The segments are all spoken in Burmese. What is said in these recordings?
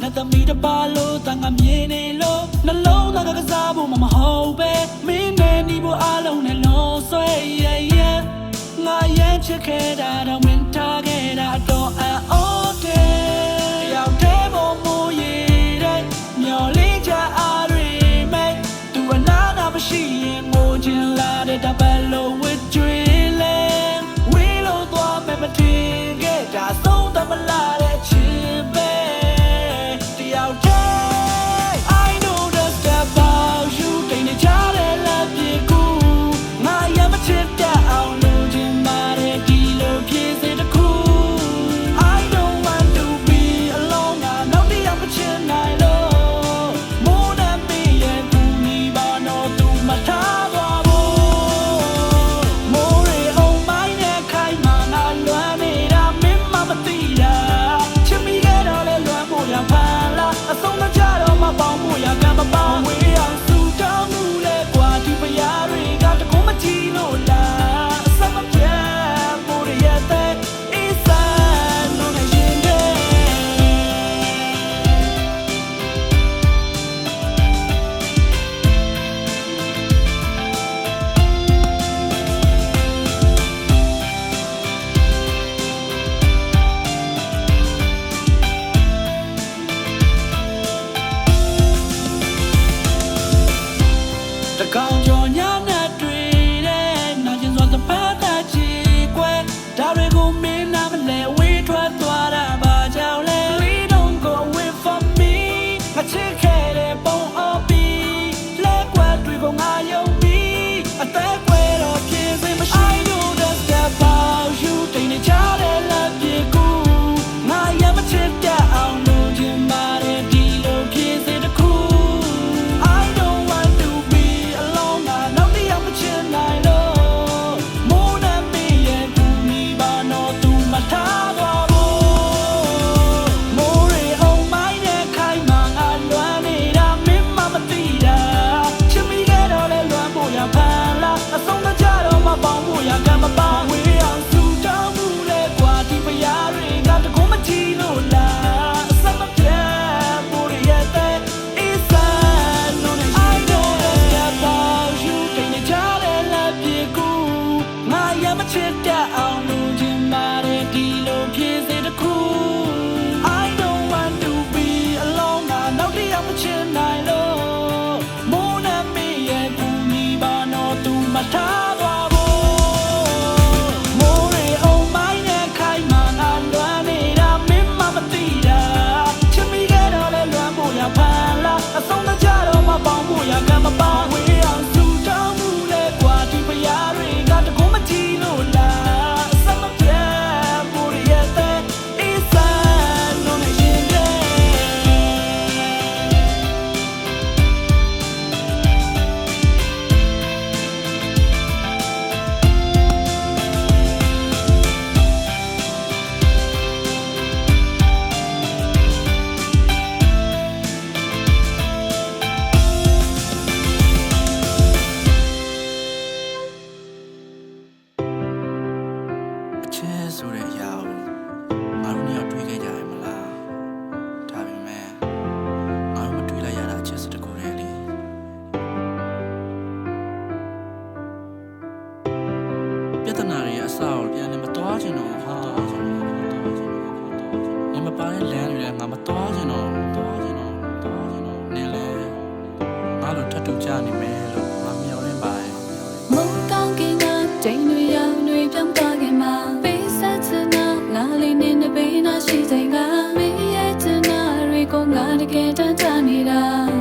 နဲ့သမီးတပါလို့တန်ငါမြင်နေလို့နှလုံးသားကကစားဖို့မမဟုတ်ပဲမင်းနဲ့ဒီဘအလုံးနဲ့လုံးဆွဲရရငါရမ်းချစ်ခဲ့တာတော့မင်းထားခဲ့တာတော့အန်အော်တယ်ရောက်တဲ့ဘုံမူရည်တဲ့မျော်လင့်ချအားတွေမဲ့သူအနာနာမရှိရင်မိုးချင်လာတဲ့တပတ် tanira.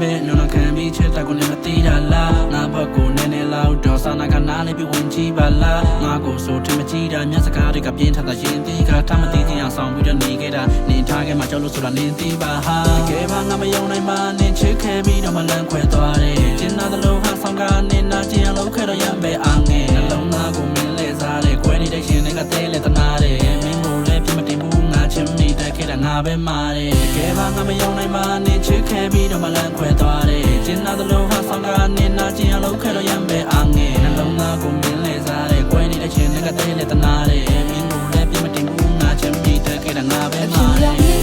ပဲနုံနခံပြီးချစ်တာကိုလည်းမသိတာလားငါဘက်ကိုနည်းနည်းလောက်တော့စာနာကနားလေးပြီးဝင်ကြည့်ပါလားငါကိုဆိုထင်မကြည့်တာမျက်စကားတွေကပြင်းထန်တာရင်သေးကထားမသိချင်အောင်ဆောင်ပြီးတော့နေခဲ့တာနင်ထားခဲ့မှကြောက်လို့ဆိုတာနင်သိပါဟာတကယ်ပါငါမယုံနိုင်ပါနင်ချစ်ခဲ့ပြီးတော့မလန့်ခွဲသွားတယ်ကျင်နာသလိုဟာဆောင်ကနင်နာကျင်လို့ခဲ့တော့ရမ်းပဲအားငယ်နှလုံးသားကိုမင်းလဲစားတယ်ခွဲနေတဲ့ရှင်တွေကတဲလဲတနာတယ် တက်ခဲ့တာငါပဲမာတယ်တကယ်ပါငါမယုံနိုင်ပါနင်ချစ်ခဲ့ပြီးတော့မလန့်ခွဲသွားတယ်ကျင်နာသလိုဟာဆောင်ကနင်နာကျင်လို့ခဲ့တော့ရမ်းပဲအားငယ်နှလုံးသားကိုမင်းလဲစားတယ်ခွဲနေတဲ့ရှင်တွေကတဲလဲတနာတယ်မင်းကိုလည်းပြမတင်ဘူးငါချင်မိတက်ခဲ့တာငါပဲအဖြူမာတရောယ်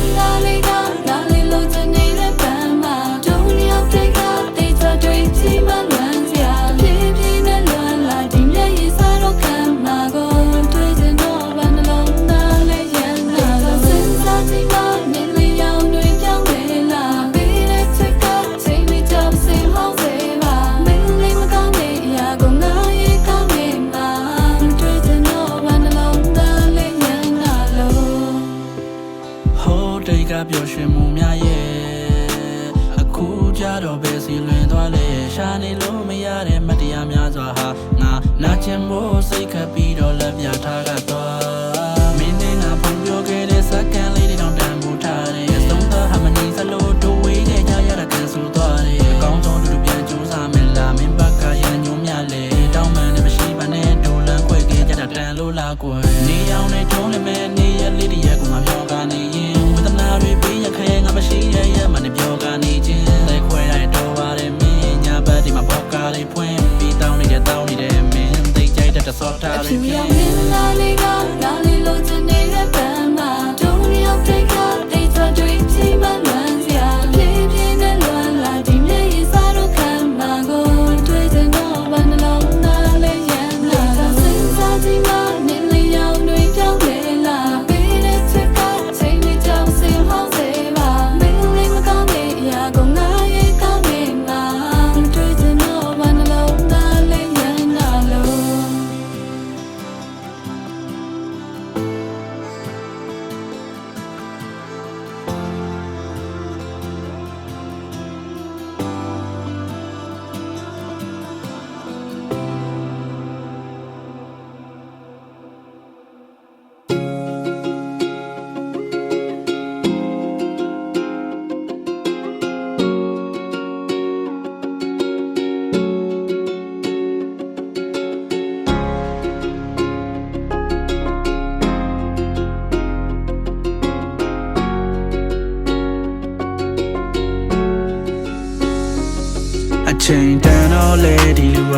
န်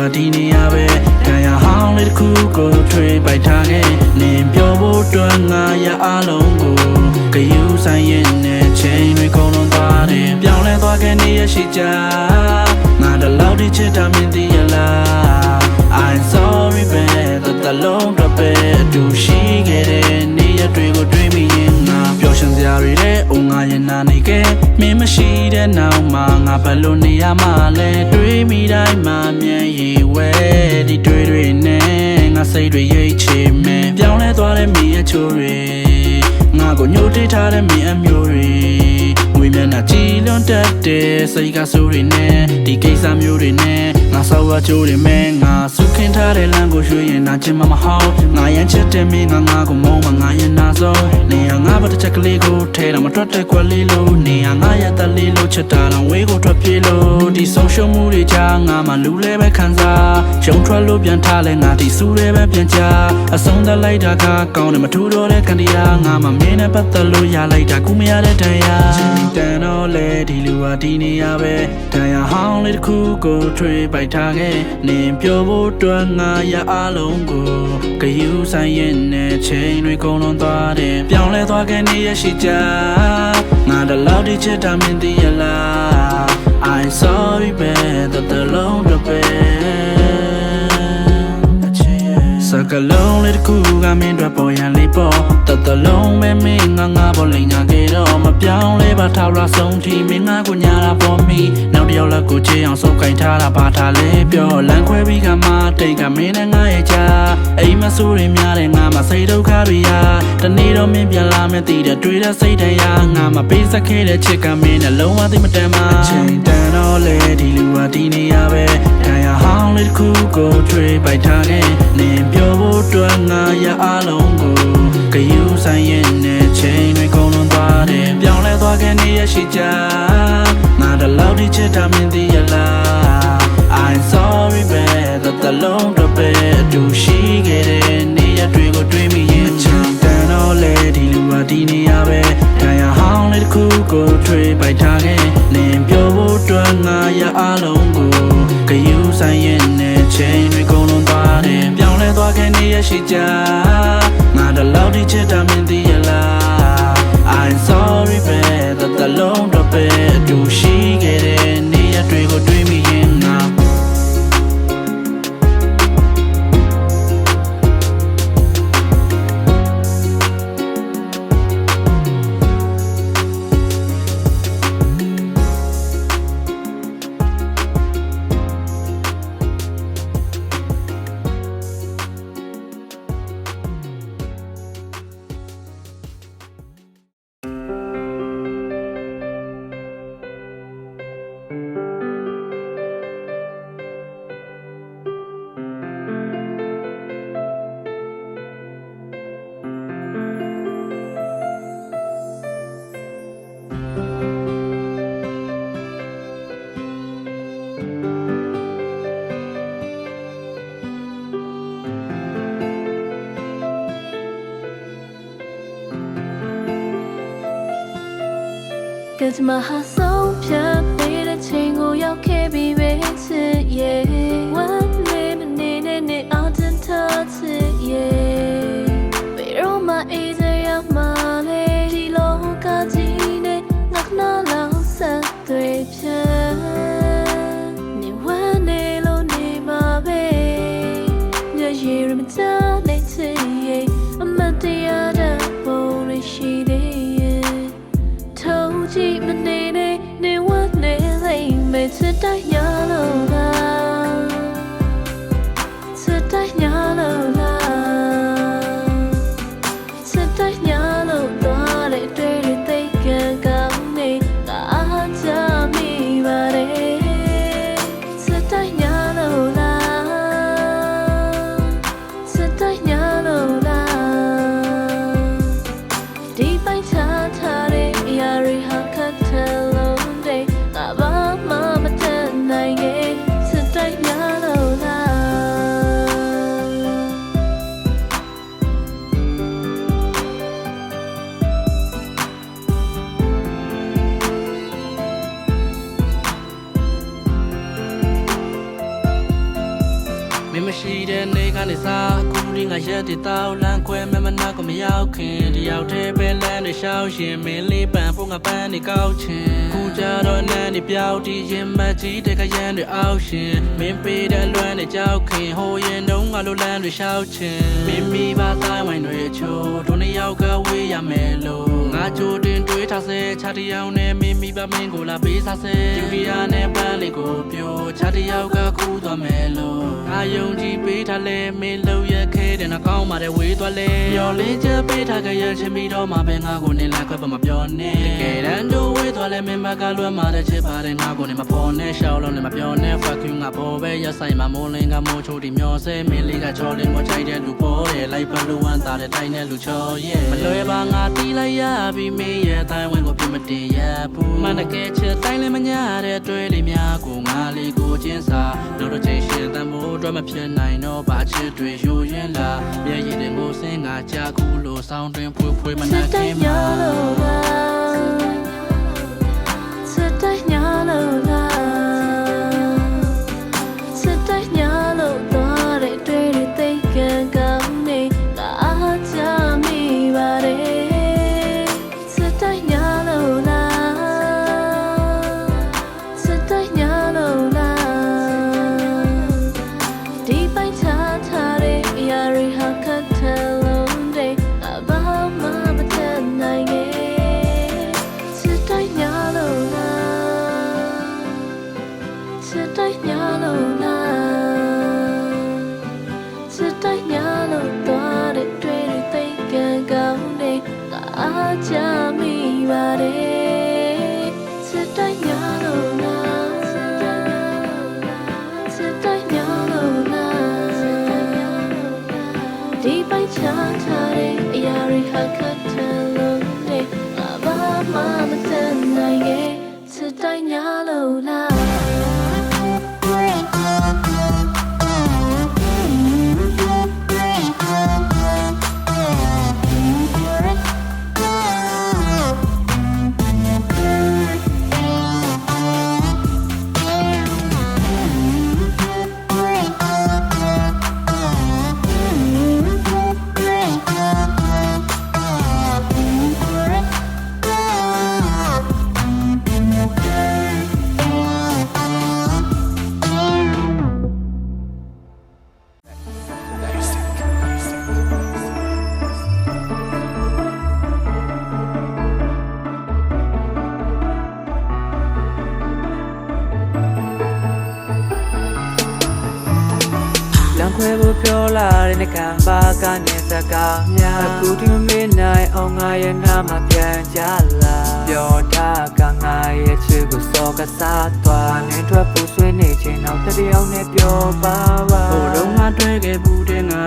ဒီလူဟာဒီနေရာပဲတရားဟောင်းလေးတစ်ခုကိုထွေးပိုက်ထားခဲ့နင်ပြောဖို့အတွက်ငါရအားလုံးကိုဂယူဆိုင်ရင်နဲ့ချိန်တွေကုန်လုံးသွားတယ်ပြောင်းလဲသွားခဲ့နေရရှိကြငါတလောက်ဒီချစ်တာမင်းသိရလား I'm sorry babe တလုံးတော့ပဲအတူရှိခဲ့တဲ့နေရတွေကိုတွေးမိရင်ငါပျော် ရွှင်စရာတွေတဲ့အိုငါရင်နာနေခဲ့မင်းမရှိတဲ့နောက်မှာငါဘယ်လိုနေရမှာလဲတွေးမိတိုင်းမှာမြင်ရည်ဝဲဒီတွေးတွေနဲ့ငါစိတ်တွေရိတ်ချေမယ်ပြောင်းလဲသွားတဲ့မိအချိုးတွေငါကိုညှို့တိထားတဲ့မိအမျိုးတွေငွေမျက်နှာကြည်လွန်တတ်တဲ့စိတ်ကဆိုးတွေနဲ့ဒီကိစ္စမျိုးတွေနဲ့ငါဆောက်ရချိုးတွေမဲ့ငါစုခ င်းထားတဲ့လမ်းကိုရွှေ့ရင်နာချင်မှမဟုတ်ငါရမ်းချစ်တဲ့မင်းငါငါကိုမုန်းမငါရင်နာဆုံးနေရငါဘာတစ်ချက်ကလေးကိုထဲတော့မထွက်တဲ့ကွက်လေးလို့နေရငါရတဲ့လေးလို့ချစ်တာတော့ဝေးကိုထွက်ပြေးလို့ဒီဆုံးရှုံးမှုတွေကြားငါမှလူလဲပဲခံစားရုံထွက်လို့ပြန်ထားလဲငါဒီစူးရဲပဲပြန်ချအဆုံးသတ်လိုက်တာကကောင်းတယ်မထူတော့တဲ့ကန်တရားငါမှမင်းနဲ့ပတ်သက်လို့ရလိုက်တာကူမရတဲ့တရားတန်တော့လေဒီလူဟာဒီနေရပဲတရားဟောင်းလေးတစ်ခုကိုထွေးပိုက်ထားခဲ့နင်ပြောဖို့အတွက်ငါရအားလုံးကိုဂယူဆိုင်ရင်နဲ့ချိန်တွေကုန်လွန်သွားတယ်ပြောင်းလဲသွားခဲ့နေရရှိကြငါတလောက်ဒီချစ်တာမင်းသိရလား I'm sorry babe တလုံးတော့ပဲ ကလုံးလေးတစ်ခုကမင်းတို့ပေါ်ရန်လေးပေါ်တတလုံးမဲမင်းငါငါပေါ်လိန်ညာခဲ့တော့မပြောင်းလဲပါထာဝရဆုံးထိမင်းငါကိုညာတာပေါ်မီနောက်တစ်ယောက်လက်ကိုချေအောင်ဆုပ်ကင်ထားတာပါထားလဲပြောလမ်းခွဲပြီးကမှတိတ်ကမင်းနဲ့ငါရဲ့ချာအိမ်မဆိုးတွေများတဲ့ငါမစိတ်ဒုက္ခတွေရာတနေ့တော့မင်းပြန်လာမယ်တည်တဲ့တွေ့တဲ့စိတ်တရားငါမပေးစက်ခဲ့တဲ့ချစ်ကမင်းနဲ့လုံးဝသိမတန်ပါအချိန်တန်တော့လေဒီလူဟာဒီနေရာပဲတရားဟောင်းလေးတစ်ခုကိုတွေ့ပိုက်ထားနေနင်ပြော အတွက်ငါရအားလုံးကိုဂယူဆိုင်ရင်နဲ့ချိန်တွေကုန်လွန်သွားတယ်ပြောင်းလဲသွားခဲ့နေရရှိကြငါတလောက်ထိချစ်တာမင်းသိရလား I'm sorry babe that the long the bed အတူရှိခဲ့တဲ့နေရတွေကိုတွေးမိရင်ချမ်းတန်တော့လေဒီလူကဒီနေရပဲတန်ရဟောင်းလေးတစ်ခုကိုထွေးပိုက်ထားခဲ့နင်ပြောဖို့အတွက်ငါရအားလုံးကိုဂယူဆိုင်ရင်နဲ့ချိန် ရရှိကြငါတလောက်ထိချစ်တာမင်းသိရလား I'm sorry babe that the long ကကြမဟာဆုံးဖြတ်နေတဲ့ချိန်ကိုရောက်ခဲ့ပြီပဲချစ်ရဲ့ One day မနေနဲ့နဲ့ out and touch it yeah ဘယ်တော့မှအေးစရာမလေးဒီလောကကြီးနဲ့ငါခဏလောက်ဆက်သွေးဖြတ်နေဝမ်းနေလို့နေမှာပဲညရည်ရမချတဲ့ချစ်ရဲ့အမတ်တရား မ တဲ့နေကနေစားအခုဒီငါရက်တီတောက်လန်းခွဲမမနာကိုမရောက်ခင်တယောက်တည်းပဲလမ်းနေရှောက်ရှင်မင်းလေးပန်ဖို့ငါပန်းနေကောက်ချင်ခုကြတော့အနန်းနေပြောက်တီရင်မကြီးတဲ့ကရန်တွေအောက်ရှင်မင်းပေးတဲ့လွမ်းနေကြောက်ခင်ဟိုရင်တုံးငါလိုလမ်းတွေရှောက်ချင်မင်းမိပါတိုင်းဝိုင်းတွေချိုးတို့နှစ်ယောက်ကဝေးရမယ်လို့ ငါချိုးတင်တွေးထားစေချာတယောက်နဲ့မင်းမိပါမင်းကိုလာပေးစားစေယူရီယာနဲ့ပန်းလေးကိုပြိုချာတယောက်ကခူးသွားမယ်လို့ငါယုံကြည်ပေးထားလဲမင်းလုံရခဲတဲ့နှကောင်းပါတဲ့ဝေးသွားလဲမျော်လင့်ချက်ပေးထားကြရချင်ပြီးတော့မှပဲငါကိုနေလိုက်ခွဲပါမပြောနဲ့တကယ်တမ်းတို့ဝေးသွားလဲမင်းမကလွမ်းမာတဲ့ချစ်ပါတယ်ငါကိုနေမဖော်နဲ့ရှောက်လုံးနဲ့မပြောနဲ့ fuck you ငါပေါ်ပဲရဆိုင်မှာမိုးလင်းကမိုးချိုးတီမျောဆဲမင်းလေးကချော်လင်းမချိုက်တဲ့လူပေါ်တယ်လိုက်ပါလူဝမ်းသားတဲ့တိုင်းတဲ့လူချော်ရဲ့မလွယ်ပါငါတီးလိုက်ရပြီးမင်းရဲ့တိုင်းဝင်ကိုပြမတင်ရဘူးမနကဲချစ်တိုင်းလည်းမညာတဲ့တွေ့လေးများကိုငါလေးကိုချင်းစာတို့တို့ချင်းရှင်တမိုးတော့မဖြစ်နိုင်တော့ဘာချစ်တွေယူရင်လားမျက်ရည်တွေကိုစင်းငါကြာကူလို့ဆောင်းတွင်ဖွေးဖွေးမစနှက်တိုခင်င်းရမှာလို့လားစ ခွဲဖို့ပြောလာတဲ့နှကံပါကနေစကားများအခုဒီမမေ့နိုင်အောင်ငါရဲ့နာမပြန်ကြလာပြောထားကငါရဲ့ချစ်ကိုစောကစားသွားနေထွက်ဖို့ဆွေးနေချင်းတော့တတိယနဲ့ပြောပါပါဟိုတော့ငါတွေ့ခဲ့ဘူးတဲ့ငါ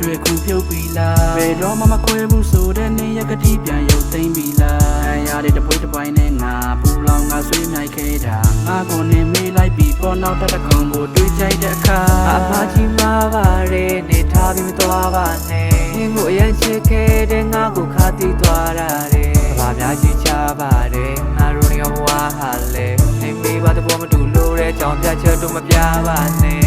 တို့လက်တွေခုဖြုတ်ပြီလားဘယ်တော့မှမခွဲဘူးဆိုတဲ့နေရကတိပြန်ရုပ်သိမ်းပြီလားအရာတွေတပွေးတစ်ပိုင်းနဲ့ငါပူလောင်ငါဆွေးမြိုက်ခဲ့တာငါကိုနေမေးလိုက်ပြီးပေါ်နောက်တစ်ကောင်ကိုတွေးကြိုက်တဲ့အခါအမကြီးမားပါရဲနေထားပြီးမသွားပါနဲ့ဒီကိုအရင်ချစ်ခဲ့တဲ့ငါကိုခါတီးသွားတာတဲ့ဘာများချစ်ချပါတယ်ငါတို့ရောဘဝဟာလေနေမေးပါတဲ့ဘောမတူလို့တဲ့ကြောင်ပြချက်တို့မပြပါနဲ့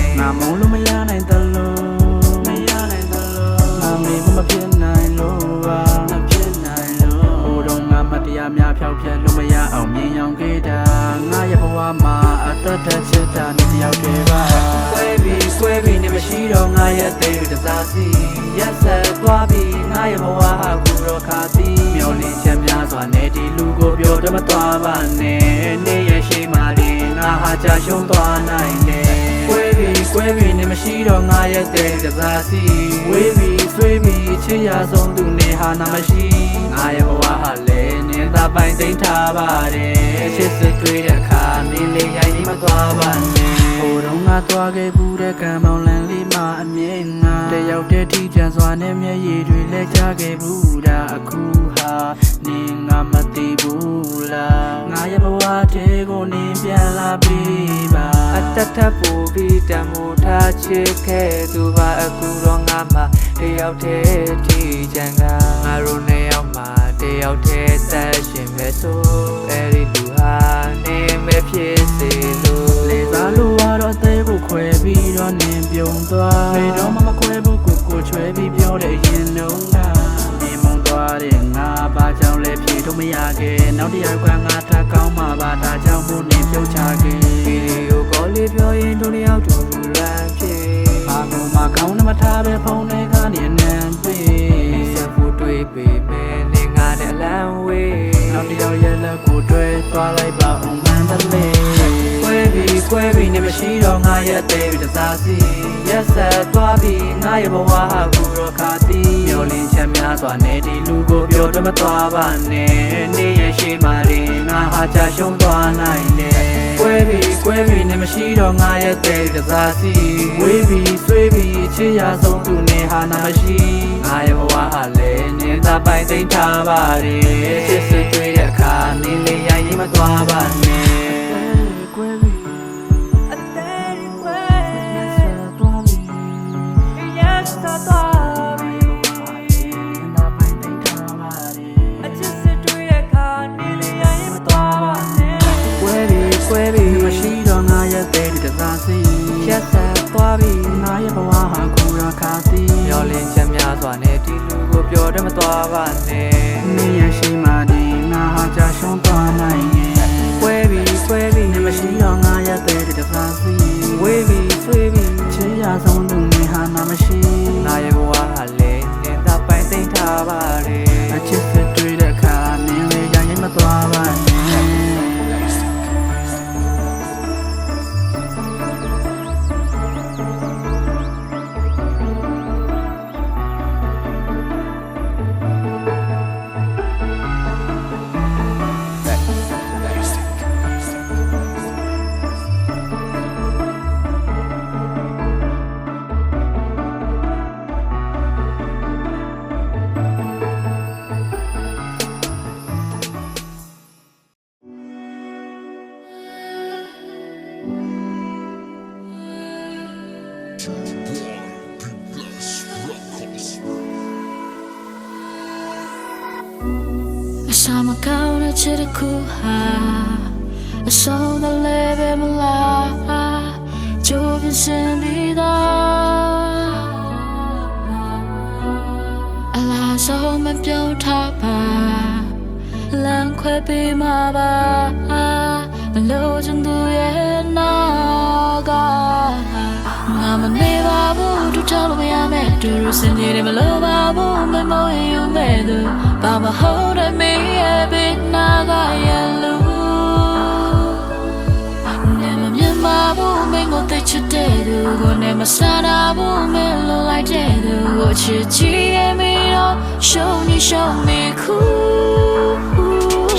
တော့ငါရဲ့အသေးတွေတစားစီရက်ဆက်သွားပြီးငါရဲ့ဘဝဟာကူတော့ခါစီမျောလင်းချက်များစွာနဲ့ဒီလူကိုပြောတမသွားပါနဲ့နေရဲ့ရှိမှရင်ငါဟာကြာရှုံးသွားနိုင်တယ်ဆွဲပြီးဆွဲပြီးနေမရှိတော့ငါရဲ့အသေးတွေတစားစီဝေးပြီးဆွေးပြီးချစ်ရဆုံးသူနေဟာနာမရှိငါရဲ့ဘဝဟာလည်းနင်းသာပိုင်သိမ်းထားပါတယ်ချစ်စစ်တွေ့တဲ့အခါနင်းလေးရိုင်းနေမသွားပါနဲ့ဟိုတော့ငါသွားခဲ့ဘူးတဲ့ကံမောင်လန်လေးမှာ အမြင်ငါတယောက်တည်းထိချမ်းစွာနဲ့မျက်ရည်တွေလဲချခဲ့ဘူးဒါအခုဟာနင်းငါမသိဘူးလားငါရဲ့ဘဝထဲကိုနင်းပြန်လာပြီးပါအတတ်ထပ်ပူပြီးတမူထားချစ်ခဲ့သူပါအခုတော့ငါမှတယောက်တည်းထိချမ်းကငါတို့နှစ်ယောက်မှတယောက်တည်းသက်ရှင်မဲ့ဆိုအဲ့ဒီလူဟာ နေမဲ့ဖြစ်စေလို့လေစားလို့ရတော့အသေးကိုခွဲပြီးတော့နင်းပြုံသွားဘယ်တော့မှမခွဲဘူးကိုကိုချွဲပြီးပြောတဲ့ရင်လုံးကမြင်မုံသွားတဲ့ငါဘာကြောင့်လဲဖြေတော့မရခဲ့နောက်တစ်ယောက်ကငါထပ်ကောင်းမှပါဒါကြောင့်မို့နင်းပြုတ်ချခဲ့ဗီဒီယိုကောလေးပြောရင်တို့နှစ်ယောက်တူတူလမ်းဖြစ်ဘာမှမကောင်းနဲ့မထားပဲဖုန်းထဲကနေနန်းပြေဆက်ဖို့တွေ့ပေမဲ့နေငါနဲ့လမ်းဝေးနောက်တစ်ယောက်ရဲ့လက်ကိုတွဲသွားလိုက်ပါအောင်မန္တလေးကွဲပြီး ကွဲပြီးနေမရှိတော့ငါရဲ့အသေးတွေတစားစီရက်ဆက်သွားပြီးငါရဲ့ဘဝဟာကူတော့ခါတီးမျောလင်းချက်များစွာနဲ့ဒီလူကိုပြောတမသွားပါနဲ့နေရဲ့ရှိမှရင်ငါဟာချရှုံးသွားနိုင်တယ်ကွဲပြီးကွဲပြီးနေမရှိတော့ငါရဲ့အသေးတွေတစားစီဝေးပြီးဆွေးပြီးချစ်ရဆုံးသူနေဟာနာမရှိငါရဲ့ဘဝဟာလည်းနင်းသာပိုင်သိမ်းထားပါတယ်ချစ်စစ်တွေ့တဲ့အခါနင်းလေးရိုင်းရင်မသွားပါနဲ့ တ ချင်သူရဲ့နာကငါမနေပါဘူးတူချလို့မရမယ်တူရစင်နေတယ်မလို့ပါဘူးမမောယူမဲ့သူဘာမဟုတ်တဲ့မေးရဲ့ဘေးနာကရဲ့လူနေမမြင်ပါဘူးမင်းကိုသိချစ်တဲ့သူကိုနေမစားတာဘူးမင်းလိုလိုက်တဲ့သူကိုချစ်ချင်ရဲ့မင်းတော့ show me show me cool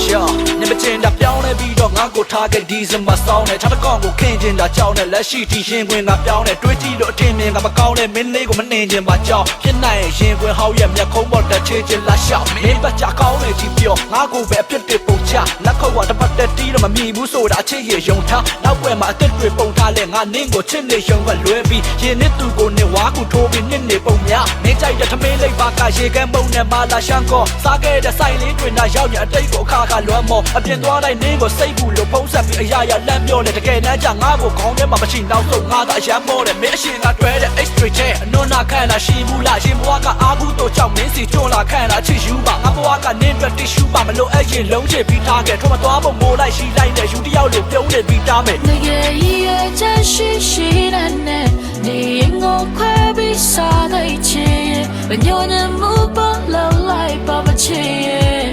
ရှာနေမတင်တာပြောင်းလဲပြီးတော့ငါကိုထားခဲ့ဒီဇင်ဘာစောင်းနဲ့ထားတဲ့ကောင်ကိုခင်းကျင်တာကြောင်းနဲ့လက်ရှိတီရှင်ခွင်ကပြောင်းနဲ့တွေးကြည့်လို့အထင်မြင်ကမကောင်းတဲ့မင်းလေးကိုမနှင်ကျင်ပါကြောင်းဖြစ်နိုင်ရင်ရင်ခွင်ဟောက်ရဲ့မျက်ခုံးပေါ်တက်ချေချင်လာရှောက်မင်းပတ်ချကောင်းနေကြည့်ပြောငါကိုပဲအဖြစ်တွေပုံချလက်ခုပ်ကတပတ်တက်တီးတော့မမြည်ဘူးဆိုတာအချစ်ရယုံထားနောက်ွယ်မှာအသက်တွေပုံထားလဲငါနင်းကိုချစ်နေယုံကလွဲပြီးရင်နစ်သူကိုနေဝါကူထိုးပြီးနစ်နေပုံများမင်းကြိုက်တဲ့ထမင်းလိပ်ပါကရေကမ်းပုံနဲ့မာလာရှန်ကောစားခဲ့တဲ့ဆိုင်လေးတွင်သာရောက်ရအတိတ်ကိုအခါခါလွမ်းမောအပြင်သွားတိုင်းနင်းကိုစိတ်ကူလို့ပုံဆက်ပြီးအရာရာလမ်းပြောနေတကယ်တမ်းကျငါ့ကိုခေါင်းထဲမှာမရှိနောက်ဆုံးငါသာအရမ်းမောတယ်မင်းအရှင်သာတွဲတဲ့ extra chair အနွန်နာခံတာရှိဘူးလားရှင်ဘွားကအာဟုတို့ကြောင့်မင်းစီကျွန်းလာခံတာချစ်ယူပါငါဘွားကနင်းအတွက် tissue ပါမလို့အရင်လုံးချပြီးထားခဲ့ထွက်မသွားဖို့မိုးလိုက်ရှိလိုက်နဲ့ယူတယောက်လိုပြုံးနေပြီးတားမယ်ငရေရဲ့ချက်ရှိရှိတဲ့နဲ့နေရင်ကိုခွဲပြီးစားလိုက်ချင်မညွန်မှုပေါ်လောက်လိုက်ပါမချင်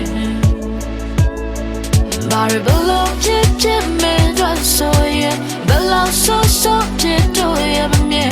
Sorry ဘလို့ဖြစ်ဖြစ်မင်းတို့ဆိုရင်ဘလို့ဆိုဆိုဖြစ်တို့ရမမြင်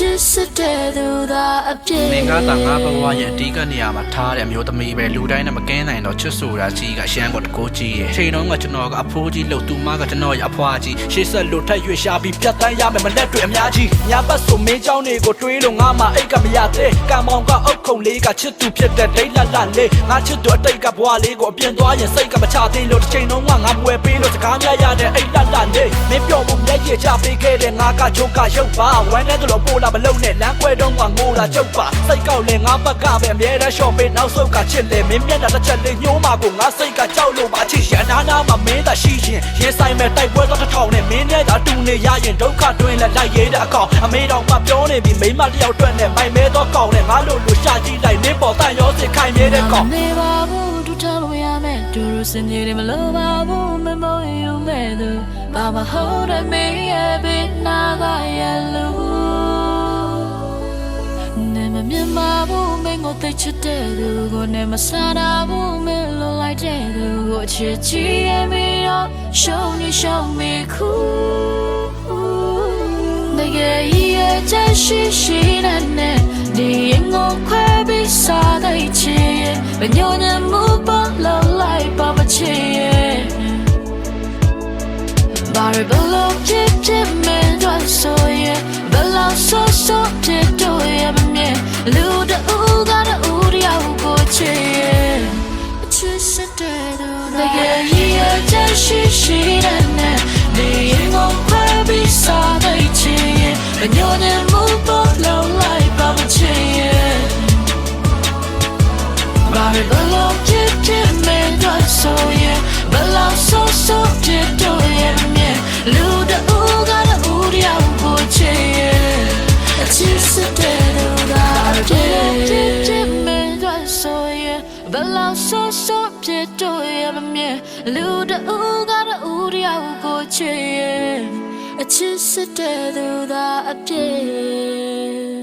ချစ်စတဲ့သူသာအပြည့် မင်းကသာငါဘဝရဲ့အဓိကနေရာမှာထားတဲ့အမျိုးသမီးပဲလူတိုင်းနဲ့မကင်းနိုင်တော့ချစ်ဆိုတာကြီးကရှမ်းကိုတကိုးကြီးရဲ့ချိန်တော့ကကျွန်တော်ကအဖိုးကြီးလှုပ်သူမကကျွန်တော်ရဲ့အဖွားကြီးရှေ့ဆက်လို့ထက်ရွေ့ရှာပြီးပြတ်တန်းရမယ်မလက်တွေအများကြီးညာဘက်ဆိုမင်းเจ้าတွေကိုတွေးလို့ငါမှအိတ်ကမရသေးကံမောင်ကအုတ်ခုံလေးကချစ်သူဖြစ်တဲ့ဒိတ်လက်လက်လေးငါချစ်သူအတိတ်ကဘဝလေးကိုအပြင်သွားရင်စိတ်ကမချသေးလို့တစ်ချိန်လုံးကငါမွယ်ပေးလို့စကားများရတဲ့အိတ်လက်လက်လေးမင်းပြောဖို့မျက်ရည်ချပေးခဲ့တဲ့ငါကချုပ်ကရုပ်ပါဝမ်းနဲ့တို့လို့ပို့လာ မလုံးနဲ့လမ်းခွဲတော့ကငိုတာချုပ်ပါစိတ်ကောက်လဲငါဘက်ကပဲအမြဲတမ်းရှော့ပေးနောက်ဆုတ်ကချစ်လေမင်းမျက်နှာတစ်ချက်လေးညှိုးမှာကိုငါစိတ်ကကြောက်လို့ပါချစ်ရအနာနာမှာမင်းသာရှိရင်ရင်ဆိုင်မဲ့တိုက်ပွဲတော့တစ်ထောင်နဲ့မင်းနဲ့သာတူနေရရင်ဒုက္ခတွင်းလဲလိုက်ရဲတဲ့အကောင်အမေတော်ကပြောနေပြီမိမတယောက်အတွက်နဲ့မိုင်မဲတော့ကောင်းနဲ့ငါလို့လို့ရှာကြည့်လိုက်မင်းပေါ်တန်ရောစင်ခိုင်မြဲတဲ့ကောင်နေပါဘူးတူထားလို့ရမယ်ဒူရစင်နေတယ်မလို့ပါဘူးမမောယူမဲ့သူဘာမဟုတ်တဲ့မေးရဲ့ဘေးနာကရဲ့လူနေ မြင်ပါဘူးမင်းကိုသိချစ်တဲ့သူကိုနဲ့မဆန်တာဘူးမင်းလိုလိုက်တဲ့သူကိုချစ်ချင်ရဲ့မင်းတော့ရှုံးနေရှုံးမိခုငရဲ့ရဲ့ချက်ရှိရှိနဲ့နဲ့ဒီရင်ကိုခွဲပြီးစားတဲ့ချင်ရဲ့မညှို့ညံမှုပေါ်လောက်လိုက်ပါမချင်ရဲ့ဘာရဘလို့ဖြစ်ဖြစ်မင်းတို့ဆိုရဲ့ဘလောက်ဆိုဆိုတဲ့ လူတူကတူတယောက်ကိုချစ်အချစ်စတဲ့သူတွေရဲ့ရချင်ရှိရှိတဲ့နဲ့နေရင်ကိုဖယ်ပြီးစားတဲ့ချင်ရဲ့ဘညောနေမှုပေါ်လောက်လိုက်ပါမချင်ရဲ့ဘာပဲဘလို့ချစ်ချစ်မင်းတို့ဆိုရဲ့ဘလောက်ဆိုဆိုချစ်တို့ရဲ့မြဲလူတူကတူတယောက်ကိုချစ်ရဲ့ I just sit there. ချစ်ချစ်ချစ်မင်းတို့ဆိုရင်ဘယ်လောက်ဆိုဆိုဖြစ်တို့ရမမြင်လူတူကတော့ဦးတယောက်ကိုချစ်ရင်အချစ်စစ်တဲ့သူသာအပြည့်